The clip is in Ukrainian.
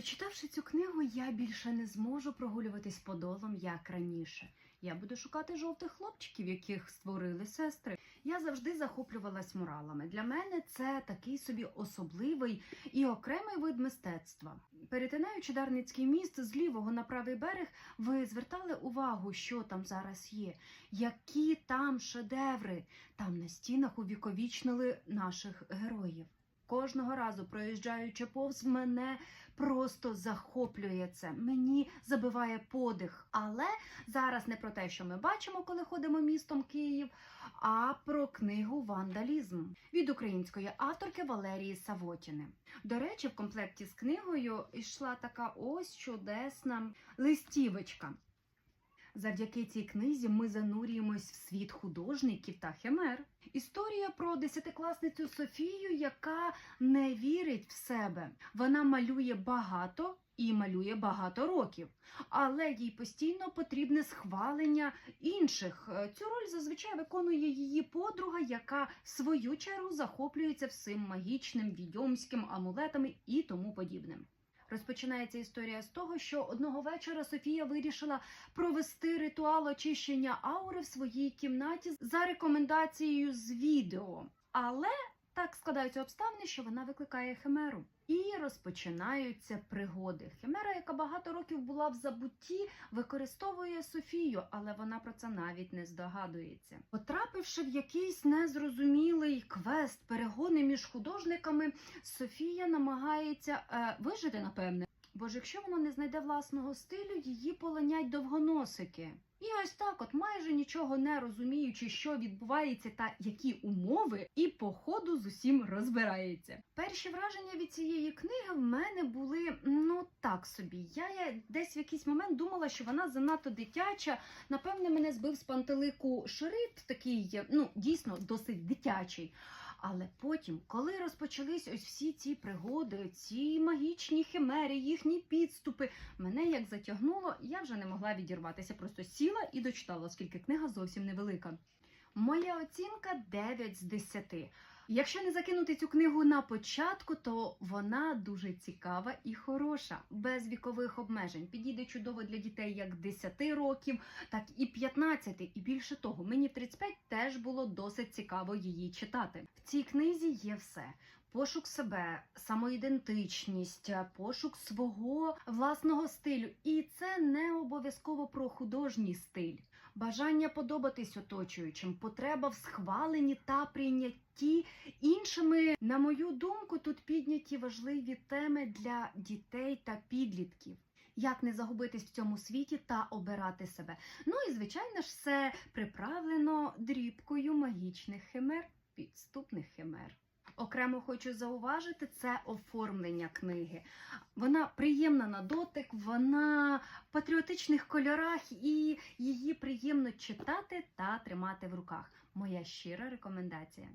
Прочитавши цю книгу, я більше не зможу прогулюватись подолом, як раніше. Я буду шукати жовтих хлопчиків, яких створили сестри. Я завжди захоплювалась муралами. Для мене це такий собі особливий і окремий вид мистецтва. Перетинаючи Дарницький міст з лівого на правий берег, ви звертали увагу, що там зараз є, які там шедеври. Там на стінах увіковічнили наших героїв. Кожного разу, проїжджаючи повз, мене просто захоплює це. Мені забиває подих. Але зараз не про те, що ми бачимо, коли ходимо містом Київ, а про книгу Вандалізм від української авторки Валерії Савотіни. До речі, в комплекті з книгою йшла така ось чудесна листівочка. Завдяки цій книзі ми занурюємось в світ художників та химер. Історія про десятикласницю Софію, яка не вірить в себе. Вона малює багато і малює багато років, але їй постійно потрібне схвалення інших. Е, Цю роль зазвичай виконує її подруга, яка в свою чергу захоплюється всім магічним, відьомським, амулетами і тому подібним. Розпочинається історія з того, що одного вечора Софія вирішила провести ритуал очищення аури в своїй кімнаті за рекомендацією з відео. Але так складаються обставини, що вона викликає химеру. І розпочинаються пригоди. Химера, яка багато років була в забутті, використовує Софію, але вона про це навіть не здогадується. Потрапивши в якийсь незрозумілий квест, перегони між художниками, Софія намагається е, вижити, напевне. Бо ж якщо вона не знайде власного стилю, її полонять довгоносики. І ось так, от майже нічого не розуміючи, що відбувається та які умови, і по ходу з усім розбирається. Перші враження від цієї книги в мене були ну так собі. Я, десь в якийсь момент думала, що вона занадто дитяча. Напевне, мене збив з пантелику шрифт, такий ну дійсно досить дитячий. Але потім, коли розпочались ось всі ці пригоди, ці магічні химери, їхні підступи, мене як затягнуло, я вже не могла відірватися. Просто сіла і дочитала, оскільки книга зовсім невелика. Моя оцінка 9 з 10. Якщо не закинути цю книгу на початку, то вона дуже цікава і хороша, без вікових обмежень. Підійде чудово для дітей як 10 років, так і 15. І більше того, мені в 35 теж було досить цікаво її читати. В цій книзі є все. Пошук себе, самоідентичність, пошук свого власного стилю. І це не обов'язково про художній стиль, бажання подобатись оточуючим, потреба в схваленні та прийнятті іншими. На мою думку, тут підняті важливі теми для дітей та підлітків. Як не загубитись в цьому світі та обирати себе. Ну і звичайно ж, все приправлено дрібкою магічних химер, підступних химер. Окремо хочу зауважити це оформлення книги. Вона приємна на дотик, вона в патріотичних кольорах, і її приємно читати та тримати в руках. Моя щира рекомендація.